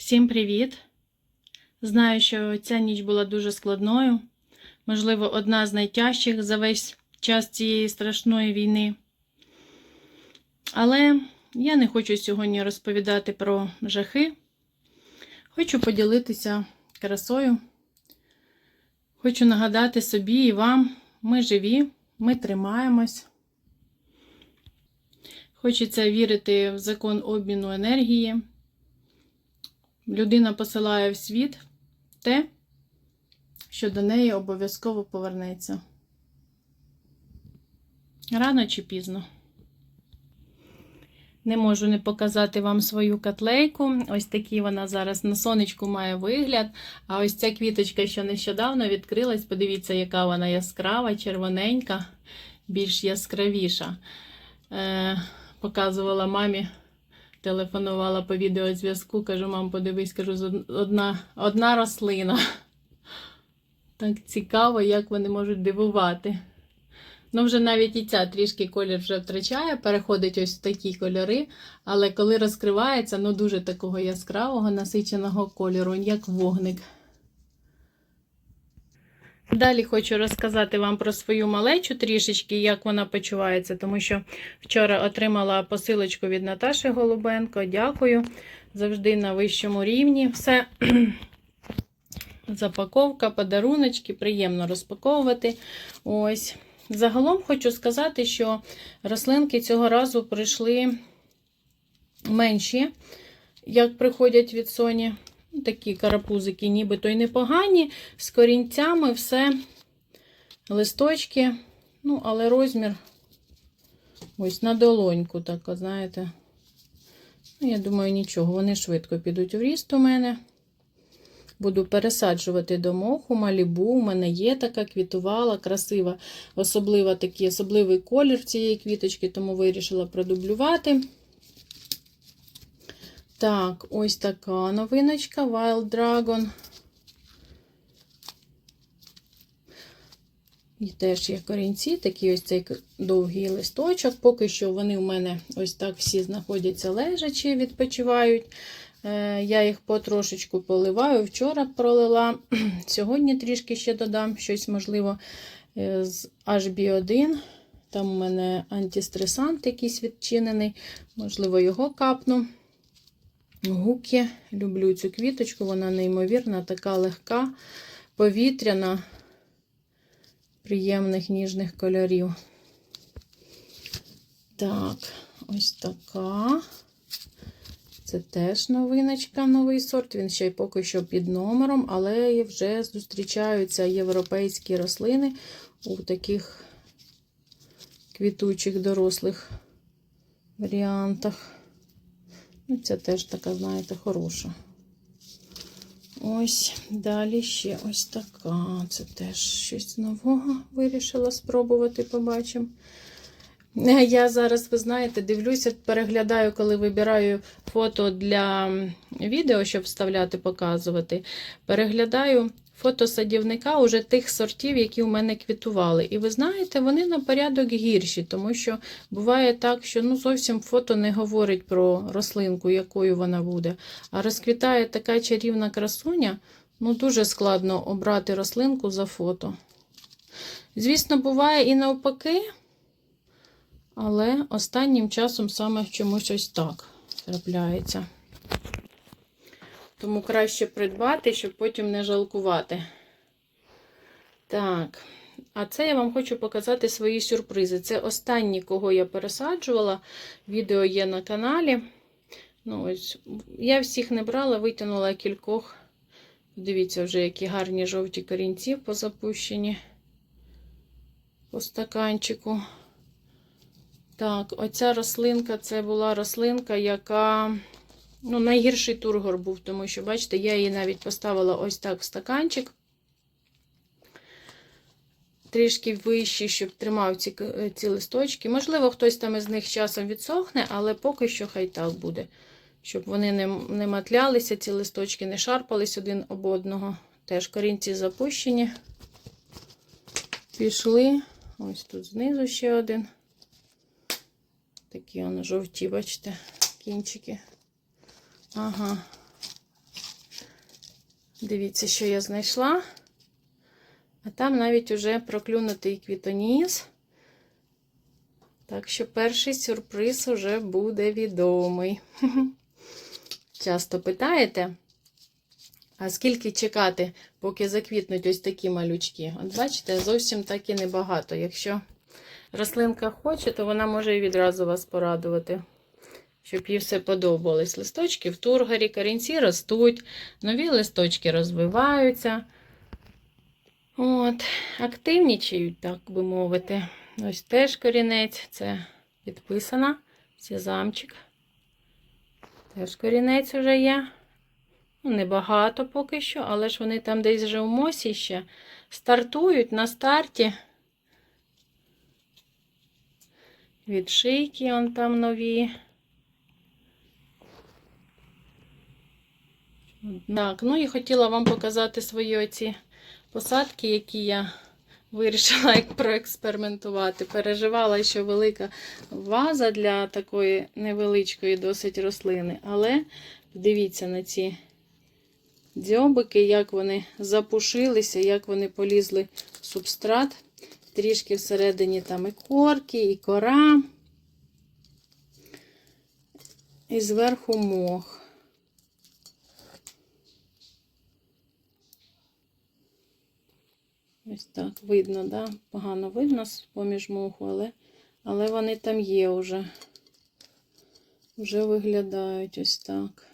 Всім привіт! Знаю, що ця ніч була дуже складною, можливо, одна з найтяжчих за весь час цієї страшної війни. Але я не хочу сьогодні розповідати про жахи. Хочу поділитися красою. Хочу нагадати собі і вам, ми живі, ми тримаємось. Хочеться вірити в закон обміну енергії. Людина посилає в світ те, що до неї обов'язково повернеться. Рано чи пізно. Не можу не показати вам свою котлейку. Ось такий вона зараз на сонечку має вигляд. А ось ця квіточка, що нещодавно відкрилась, подивіться, яка вона яскрава, червоненька, більш яскравіша. Е, Показувала мамі телефонувала по відеозв'язку, кажу, мам, подивись, кажу, одна, одна рослина. Так цікаво, як вони можуть дивувати. Ну, вже навіть і ця трішки колір вже втрачає, переходить ось в такі кольори, але коли розкривається, ну дуже такого яскравого, насиченого кольору, як вогник. Далі хочу розказати вам про свою малечу трішечки, як вона почувається, тому що вчора отримала посилочку від Наташі Голубенко. Дякую. Завжди на вищому рівні. Все. Запаковка, подаруночки, приємно розпаковувати. Ось. Загалом хочу сказати, що рослинки цього разу прийшли менші, як приходять від Соні. Ну, Такі карапузики, нібито й непогані, з корінцями все, листочки, ну, але розмір ось на долоньку, так, знаєте. Ну, я думаю, нічого, вони швидко підуть в ріст у мене. Буду пересаджувати до моху, малібу. У мене є така квітувала, красива, особлива такий, особливий колір цієї квіточки, тому вирішила продублювати. Так, ось така новиночка Wild Dragon. І теж є корінці, такий ось цей довгий листочок. Поки що вони в мене ось так всі знаходяться лежачі, відпочивають. Е, Я їх потрошечку поливаю. Вчора пролила. Сьогодні трішки ще додам щось, можливо, е, з HB1. Там у мене антистресант якийсь відчинений, можливо, його капну. Гуки. Люблю цю квіточку, вона неймовірна, така легка, повітряна, приємних ніжних кольорів. Так, ось така. Це теж новиночка, новий сорт. Він ще й поки що під номером, але вже зустрічаються європейські рослини у таких квітучих дорослих варіантах. Ну, теж така, знаєте, хороша. Ось, далі ще ось така. Це теж щось нового вирішила спробувати, побачимо. Я зараз, ви знаєте, дивлюся, переглядаю, коли вибираю фото для відео, щоб вставляти, показувати. Переглядаю фото садівника уже тих сортів, які у мене квітували. І ви знаєте, вони на порядок гірші, тому що буває так, що ну, зовсім фото не говорить про рослинку, якою вона буде. А розквітає така чарівна красуня, ну дуже складно обрати рослинку за фото. Звісно, буває і навпаки. Але останнім часом саме чомусь ось так трапляється. Тому краще придбати, щоб потім не жалкувати. Так, а це я вам хочу показати свої сюрпризи. Це останні, кого я пересаджувала. Відео є на каналі. Ну, ось, Я всіх не брала, витягнула кількох. Дивіться, вже які гарні жовті корінці позапущені по стаканчику. Так, оця рослинка це була рослинка, яка ну, найгірший тургор був, тому що, бачите, я її навіть поставила ось так в стаканчик. Трішки вищий, щоб тримав ці, ці листочки. Можливо, хтось там із них часом відсохне, але поки що хай так буде. Щоб вони не, не матлялися, ці листочки не шарпались один об одного. Теж корінці запущені. Пішли. Ось тут знизу ще один. Такі воно жовті, бачите, кінчики. Ага. Дивіться, що я знайшла. А там навіть уже проклюнутий квітоніс. Так що перший сюрприз уже буде відомий. Часто питаєте, а скільки чекати, поки заквітнуть ось такі малючки? От бачите, зовсім так і небагато. Якщо рослинка хоче, то вона може і відразу вас порадувати, щоб їй все подобалось. Листочки в тургарі, корінці ростуть, нові листочки розвиваються. От, активнічають, так би мовити. Ось теж корінець, це підписана, сезамчик. Теж корінець вже є. Ну, небагато поки що, але ж вони там десь вже в мосі ще стартують на старті. Від шийки он там нові. Так, ну і хотіла вам показати свої оці посадки, які я вирішила проекспериментувати. Переживала, що велика ваза для такої невеличкої досить рослини. Але дивіться на ці дзьобики, як вони запушилися, як вони полізли в субстрат. Трішки всередині там і корки, і кора, і зверху мох. Ось так видно, да? Погано видно поміж моху, але, але вони там є вже. Вже виглядають ось так.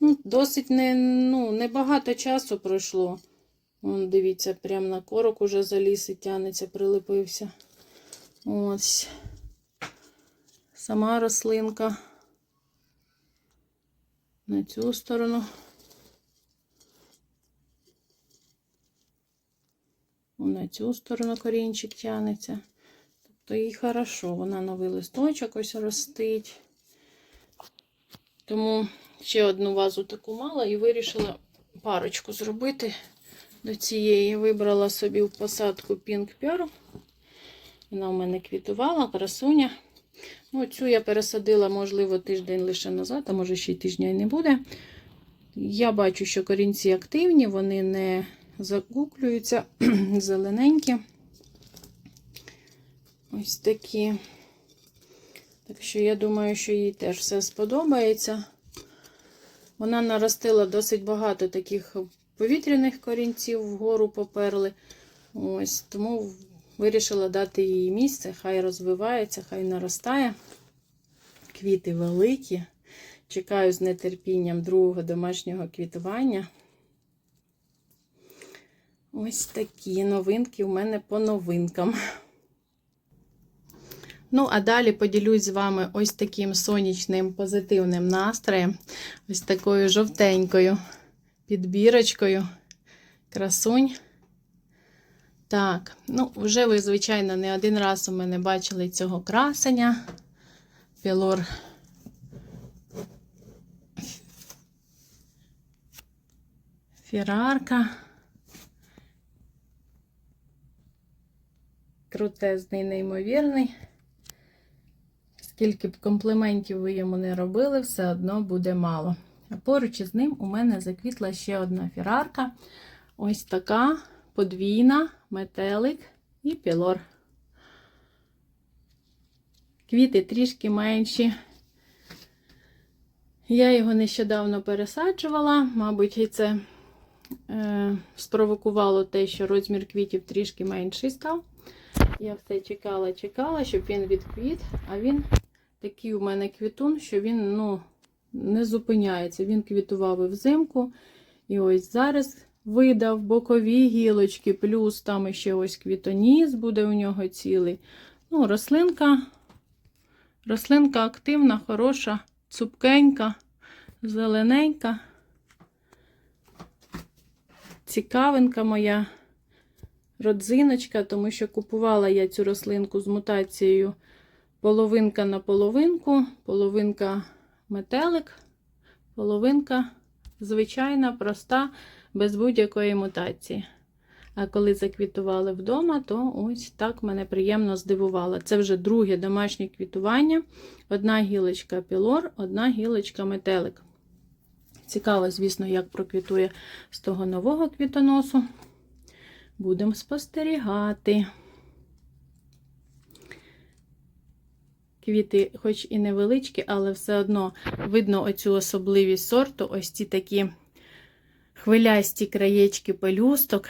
Ну, Досить не, ну, небагато часу пройшло. Вон, дивіться, прямо на корок уже заліз і тянеться, прилипився. Ось. Сама рослинка. На цю сторону. На цю сторону корінчик тянеться. Тобто їй хорошо, вона новий листочок ось ростить. Тому ще одну вазу таку мала і вирішила парочку зробити до цієї. Вибрала собі в посадку Pink Pearl. Вона в мене квітувала, красуня. Ну, Цю я пересадила, можливо, тиждень лише назад, а може ще й тижня й не буде. Я бачу, що корінці активні, вони не закуклюються, зелененькі. Ось такі. Так що я думаю, що їй теж все сподобається. Вона наростила досить багато таких повітряних корінців вгору поперли. Ось, Тому вирішила дати їй місце, хай розвивається, хай наростає. Квіти великі. Чекаю з нетерпінням другого домашнього квітування. Ось такі новинки у мене по новинкам. Ну, а далі поділюсь з вами ось таким сонячним позитивним настроєм. Ось такою жовтенькою підбірочкою. Красунь. Так, ну, вже ви, звичайно, не один раз у мене бачили цього красення. Пілор. Фірарка. Крутезний, неймовірний. Скільки б компліментів ви йому не робили, все одно буде мало. А поруч із ним у мене заквітла ще одна фірарка. Ось така подвійна, метелик і пілор. Квіти трішки менші. Я його нещодавно пересаджувала, мабуть, і це е, спровокувало те, що розмір квітів трішки менший став. Я все чекала, чекала, щоб він відквіт, а він такий у мене квітун, що він ну, не зупиняється. Він квітував і взимку. І ось зараз видав бокові гілочки, плюс там ще ось квітоніс буде у нього цілий. Ну, рослинка, рослинка активна, хороша, цупкенька, зелененька. Цікавинка моя родзиночка, тому що купувала я цю рослинку з мутацією половинка на половинку, половинка метелик, половинка звичайна, проста, без будь-якої мутації. А коли заквітували вдома, то ось так мене приємно здивувало. Це вже друге домашнє квітування. Одна гілочка пілор, одна гілочка метелик. Цікаво, звісно, як проквітує з того нового квітоносу. Будемо спостерігати. Квіти, хоч і невеличкі, але все одно видно оцю особливість сорту, ось ці такі хвилясті краєчки пелюсток,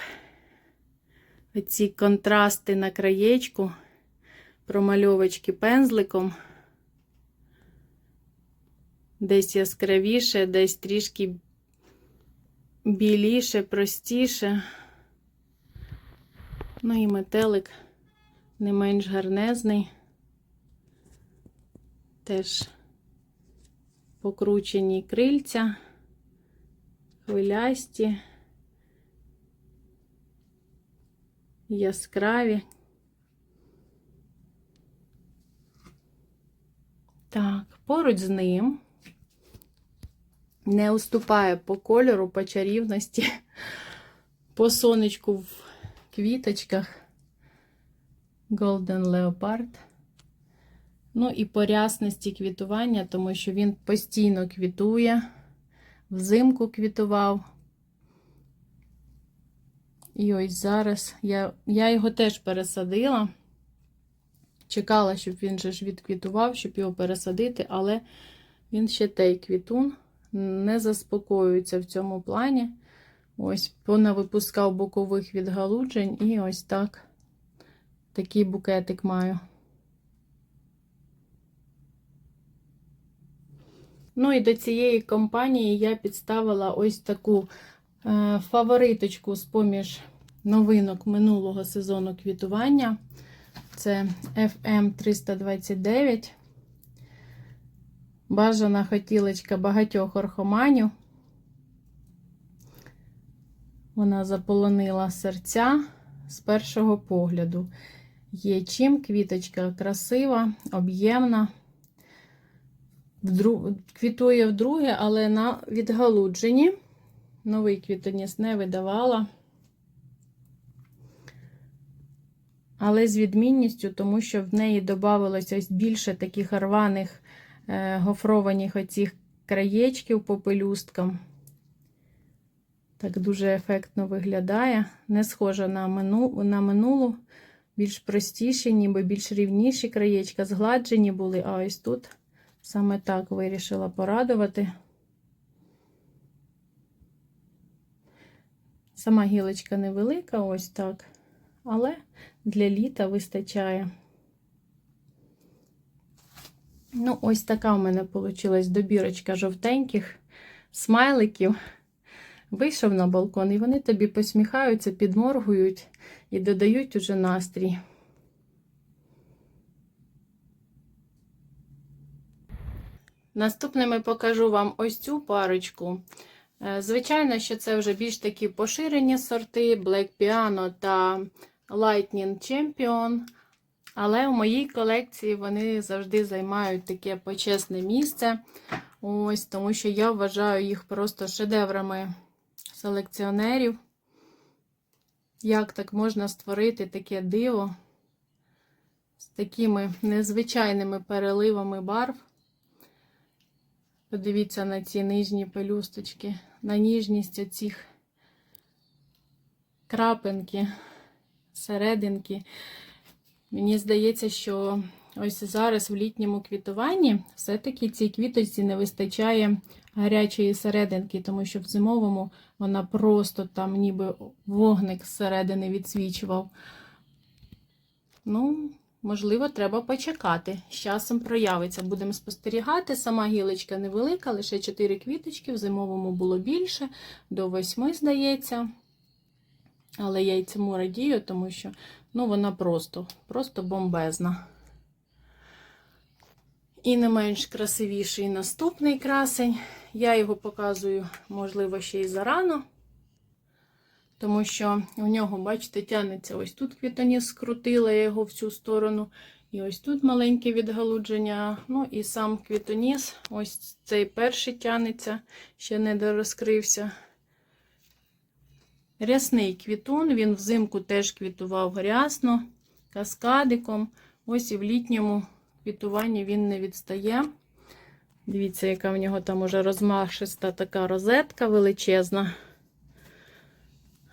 оці контрасти на краєчку, промальовочки пензликом. Десь яскравіше, десь трішки біліше, простіше. Ну і метелик не менш гарнезний. Теж покручені крильця, хвилясті, яскраві. Так, поруч з ним не уступає по кольору, по чарівності, по сонечку в квіточках Golden Leopard. Ну і по рясності квітування, тому що він постійно квітує, взимку квітував. І ось зараз я, я його теж пересадила. Чекала, щоб він же ж відквітував, щоб його пересадити, але він ще той квітун не заспокоюється в цьому плані. Ось, понавипускав бокових відгалуджень, і ось так такий букетик маю. Ну і до цієї компанії я підставила ось таку е, фавориточку з поміж новинок минулого сезону квітування. Це FM329. Бажана хотілочка багатьох орхоманів. Вона заполонила серця з першого погляду. Є чим квіточка красива, об'ємна. Вдру... Квітує вдруге, але на відгалудженні. Новий квітоніс не видавала. Але з відмінністю, тому що в неї додавалося більше таких рваних е, гофрованих оцих краєчків по пелюсткам. Так дуже ефектно виглядає. Не схожа на, мину... на минулу, більш простіші, ніби більш рівніші краєчка, згладжені були, а ось тут. Саме так вирішила порадувати. Сама гілочка невелика, ось так, але для літа вистачає. Ну, ось така в мене вийшла добірочка жовтеньких смайликів. Вийшов на балкон, і вони тобі посміхаються, підморгують і додають уже настрій. Наступними покажу вам ось цю парочку. Е, Звичайно, що це вже більш такі поширені сорти Black Piano та Lightning Champion. Але в моїй колекції вони завжди займають таке почесне місце. Ось, Тому що я вважаю їх просто шедеврами селекціонерів. Як так можна створити таке диво з такими незвичайними переливами барв? Подивіться на ці нижні пелюсточки, на ніжність оцих крапинки, серединки. Мені здається, що ось зараз в літньому квітуванні все-таки цій квіточці не вистачає гарячої серединки, тому що в зимовому вона просто там ніби вогник зсередини відсвічував. Ну, Можливо, треба почекати. З часом проявиться. Будемо спостерігати. Сама гілочка невелика, лише 4 квіточки. В зимовому було більше, до 8, здається. Але я й цьому радію, тому що ну, вона просто, просто бомбезна. І не менш красивіший наступний красень. Я його показую, можливо, ще й зарано. Тому що у нього, бачите, тянеться ось тут квітоніс скрутила я його в цю сторону. І ось тут маленьке відгалудження. Ну і сам квітоніс, ось цей перший тянеться, ще не дорозкрився. Рясний квітун, він взимку теж квітував рясно, каскадиком. Ось і в літньому квітуванні він не відстає. Дивіться, яка в нього там уже розмашиста така розетка величезна.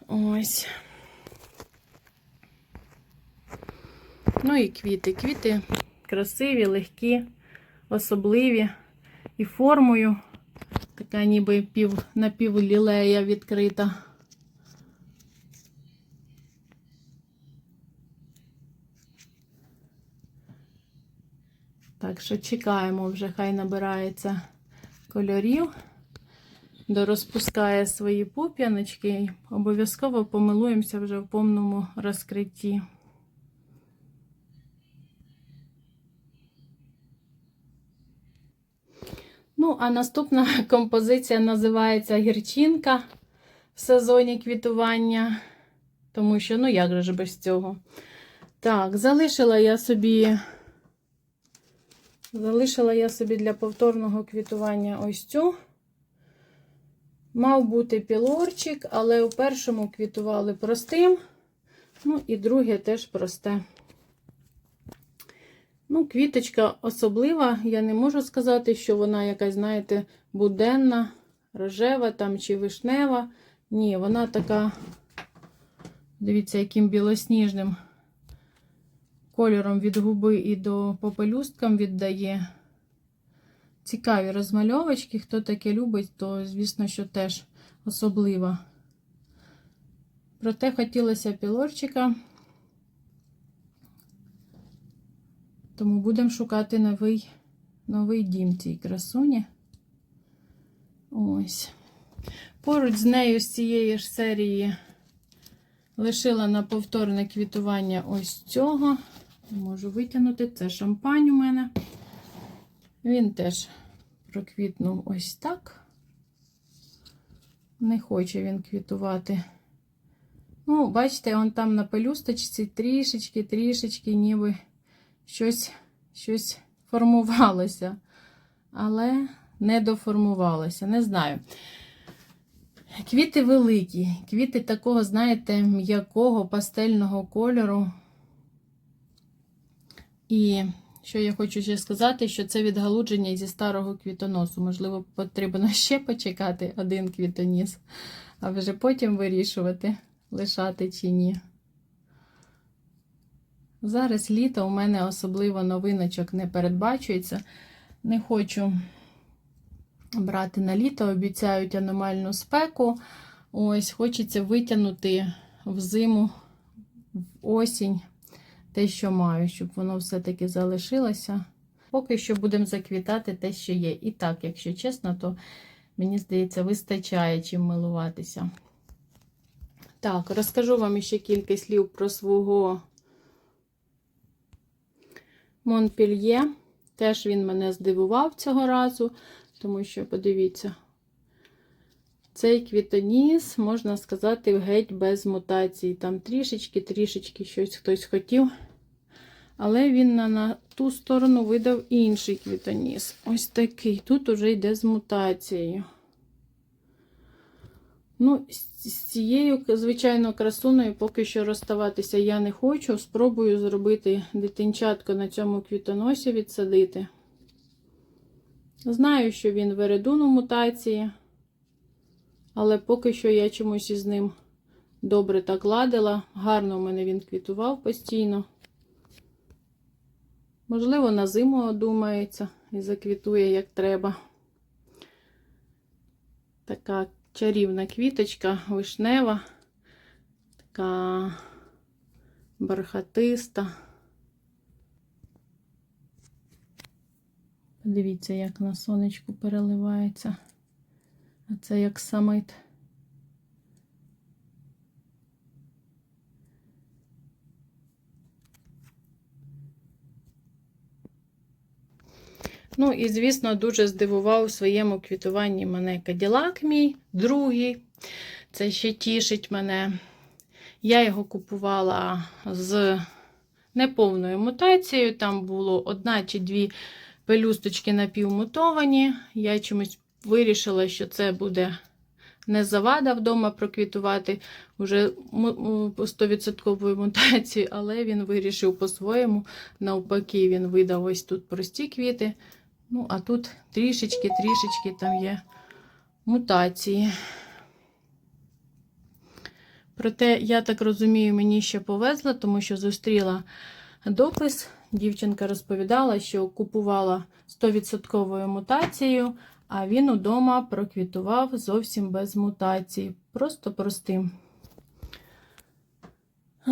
Ось. Ну і квіти. Квіти красиві, легкі, особливі. І формою така ніби пів, напівлілея відкрита. Так що чекаємо, вже хай набирається кольорів, дорозпускає свої пуп'яночки і обов'язково помилуємося вже в повному розкритті. Ну, а наступна композиція називається гірчинка в сезоні квітування. Тому що, ну як же без цього? Так, залишила я собі. Залишила я собі для повторного квітування ось цю. Мав бути пілорчик, але у першому квітували простим. Ну, і друге теж просте. Ну, квіточка особлива. Я не можу сказати, що вона якась, знаєте, буденна, рожева там чи вишнева. Ні, вона така, дивіться, яким білосніжним кольором від губи і до попелюсткам віддає. Цікаві розмальовочки. Хто таке любить, то, звісно, що теж особлива. Проте хотілося пілорчика. Тому будемо шукати новий, новий дім цій красуні. Ось. Поруч з нею з цієї ж серії лишила на повторне квітування ось цього. Можу витягнути. Це шампань у мене. Він теж проквітнув ось так. Не хоче він квітувати. Ну, бачите, он там на пелюсточці трішечки, трішечки, ніби щось, щось формувалося, але не доформувалося. Не знаю. Квіти великі, квіти такого, знаєте, м'якого пастельного кольору. І що я хочу ще сказати, що це відгалудження зі старого квітоносу. Можливо, потрібно ще почекати один квітоніс, а вже потім вирішувати, лишати чи ні. Зараз літо у мене особливо новиночок не передбачується. Не хочу брати на літо, обіцяють аномальну спеку. Ось, хочеться витягнути в зиму, в осінь те, що маю, щоб воно все-таки залишилося. Поки що будемо заквітати те, що є. І так, якщо чесно, то мені здається, вистачає чим милуватися. Так, розкажу вам ще кілька слів про свого Монпельє. Теж він мене здивував цього разу, тому що, подивіться, цей квітоніс, можна сказати, геть без мутацій. Там трішечки-трішечки щось хтось хотів. Але він на, на ту сторону видав інший квітоніс. Ось такий. Тут уже йде з мутацією. Ну, з цією, звичайно, красуною поки що розставатися я не хочу. Спробую зробити дитинчатко на цьому квітоносі відсадити. Знаю, що він вередун у мутації, але поки що я чомусь із ним добре так ладила. Гарно в мене він квітував постійно. Можливо, на зиму одумається і заквітує, як треба. Така чарівна квіточка, вишнева, така бархатиста. Подивіться, як на сонечку переливається. А це як самит. Ну, і, звісно, дуже здивував у своєму квітуванні мене Каділак мій, другий. Це ще тішить мене. Я його купувала з неповною мутацією. Там було одна чи дві пелюсточки напівмутовані. Я чомусь вирішила, що це буде не завада вдома проквітувати вже 100% мутацію, але він вирішив по-своєму. Навпаки, він видав ось тут прості квіти. Ну, а тут трішечки, трішечки там є мутації. Проте, я так розумію, мені ще повезло, тому що зустріла допис. Дівчинка розповідала, що купувала 100% мутацією, а він удома проквітував зовсім без мутації. Просто простим. А,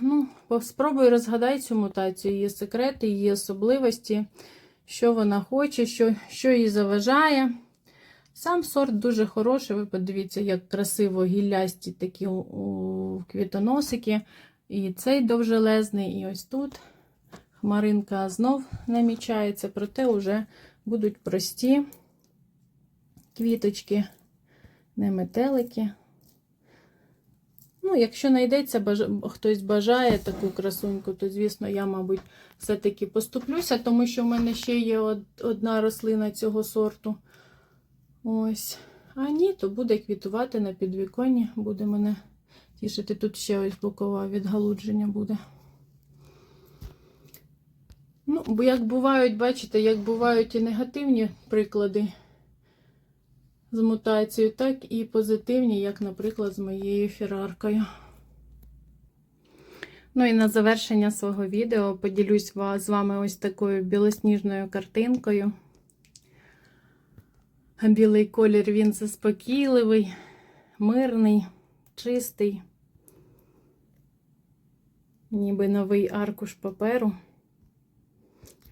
ну, спробуй розгадай цю мутацію, її секрети, її особливості, що вона хоче, що, що їй заважає. Сам сорт дуже хороший. Ви подивіться, як красиво гіллясті такі у, квітоносики. І цей довжелезний, і ось тут хмаринка знов намічається, проте вже будуть прості квіточки, не метелики. Ну, якщо знайдеться, баж... хтось бажає таку красуньку, то, звісно, я, мабуть, все-таки поступлюся, тому що в мене ще є одна рослина цього сорту. Ось. А ні, то буде квітувати на підвіконні, буде мене тішити. Тут ще ось бокове відгалудження буде. Ну, як бувають, бачите, як бувають і негативні приклади з мутацією, так і позитивні, як, наприклад, з моєю фіраркою. Ну і на завершення свого відео поділюсь з вами ось такою білосніжною картинкою. Білий колір він заспокійливий, мирний, чистий, ніби новий аркуш паперу,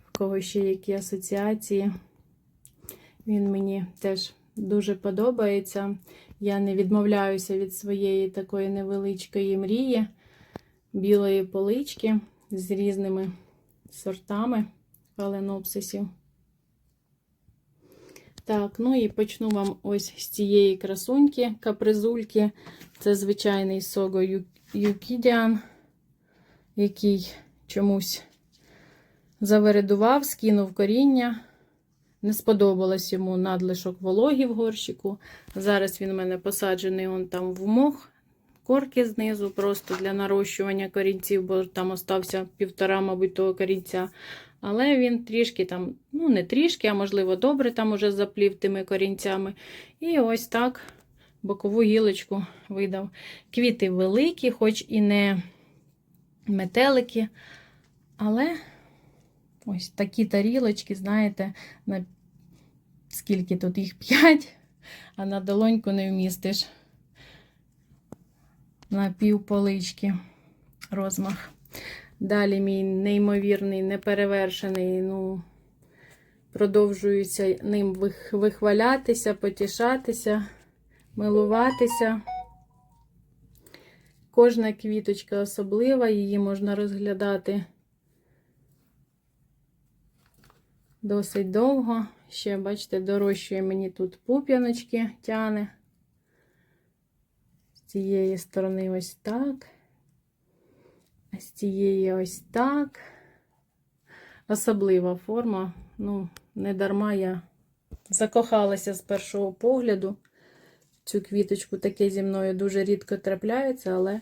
в кого ще які асоціації. Він мені теж дуже подобається. Я не відмовляюся від своєї такої невеличкої мрії, білої полички з різними сортами фаленопсисів. Так, ну і почну вам ось з цієї красуньки, капризульки. Це звичайний сого Юкідіан, який чомусь завередував, скинув коріння. Не сподобалось йому надлишок вологі в горщику. Зараз він у мене посаджений он там в мох, корки знизу, просто для нарощування корінців, бо там остався півтора, мабуть, того корінця. Але він трішки там, ну, не трішки, а можливо, добре там уже заплів тими корінцями. І ось так бокову гілочку видав. Квіти великі, хоч і не метелики. Але ось такі тарілочки, знаєте, на скільки тут їх 5, а на долоньку не вмістиш. На пів полички розмах. Далі мій неймовірний, неперевершений, ну, продовжуюся ним вихвалятися, потішатися, милуватися. Кожна квіточка особлива, її можна розглядати досить довго. Ще, бачите, дорощує мені тут пуп'яночки тяне. З цієї сторони ось так. А з цієї ось так. Особлива форма. Ну, не дарма я закохалася з першого погляду. Цю квіточку таке зі мною дуже рідко трапляється, але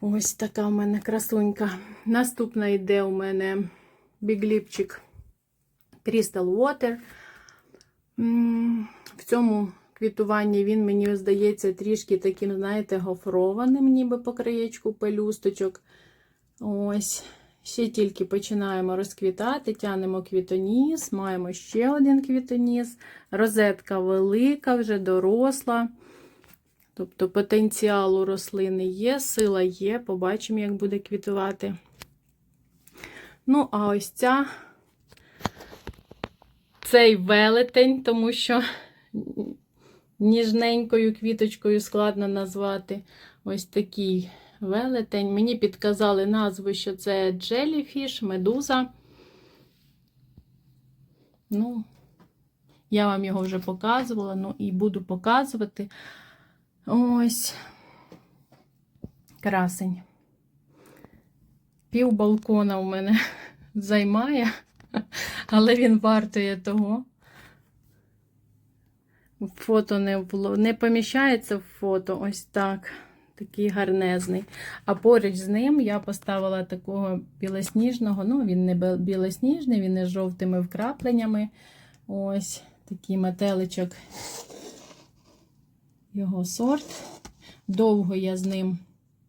ось така в мене красунька. Наступна йде у мене бігліпчик Crystal Water. В цьому квітуванні він, мені здається, трішки таким, знаєте, гофрованим, ніби по краєчку пелюсточок. Ось. Ще тільки починаємо розквітати, тянемо квітоніс, маємо ще один квітоніс. Розетка велика, вже доросла. Тобто потенціал у рослини є, сила є, побачимо, як буде квітувати. Ну, а ось ця цей велетень, тому що ніжненькою квіточкою складно назвати ось такий велетень. Мені підказали назву, що це джеліфіш, медуза. Ну, я вам його вже показувала, ну і буду показувати. Ось красень. Пів балкона у мене займає, але він вартує того. Фото не вло... не поміщається в фото ось так. Такий гарнезний. А поруч з ним я поставила такого білосніжного. Ну, він не білосніжний, він із жовтими вкрапленнями. Ось такий метеличок. Його сорт. Довго я з ним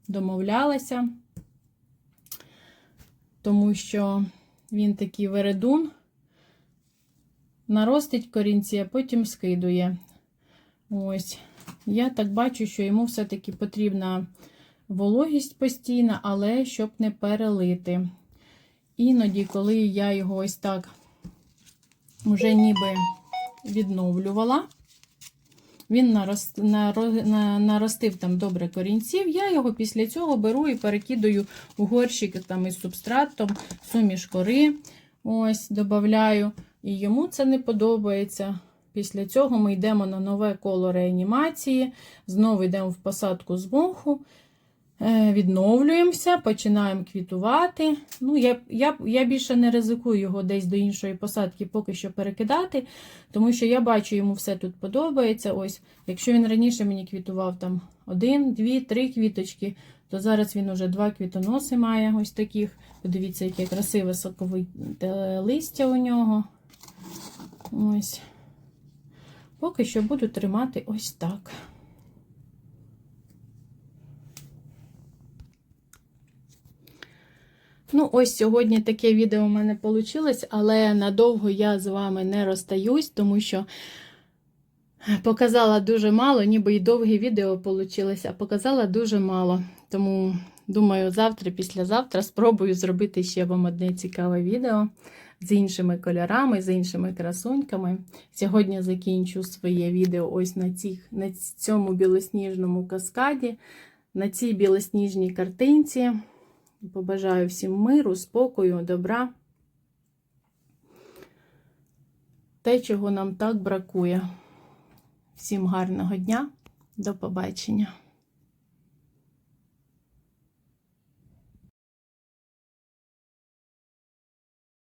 домовлялася, тому що він такий вередун, наростить корінці, а потім скидує. Ось. Я так бачу, що йому все-таки потрібна вологість постійна, але щоб не перелити. Іноді, коли я його ось так вже ніби відновлювала, він нарост, наро- на- наростив там добре корінців. Я його після цього беру і перекидаю у горщик там із субстратом, суміш кори. Ось, додаю. І йому це не подобається. Після цього ми йдемо на нове коло реанімації, знову йдемо в посадку з моху, відновлюємося, починаємо квітувати. Ну, я, я, я більше не ризикую його десь до іншої посадки поки що перекидати, тому що я бачу, йому все тут подобається. Ось, Якщо він раніше мені квітував там один, дві, три квіточки, то зараз він уже два квітоноси має ось таких. Подивіться, яке красиве соковите листя у нього. Ось. Поки що буду тримати ось так. Ну, ось сьогодні таке відео у мене вийшло, але надовго я з вами не розстаюсь, тому що показала дуже мало, ніби і довге відео вийшло, а показала дуже мало. Тому, думаю, завтра, післязавтра спробую зробити ще вам одне цікаве відео з іншими кольорами, з іншими красуньками. Сьогодні закінчу своє відео ось на, цих, на цьому білосніжному каскаді, на цій білосніжній картинці. Побажаю всім миру, спокою, добра. Те, чого нам так бракує. Всім гарного дня, до побачення!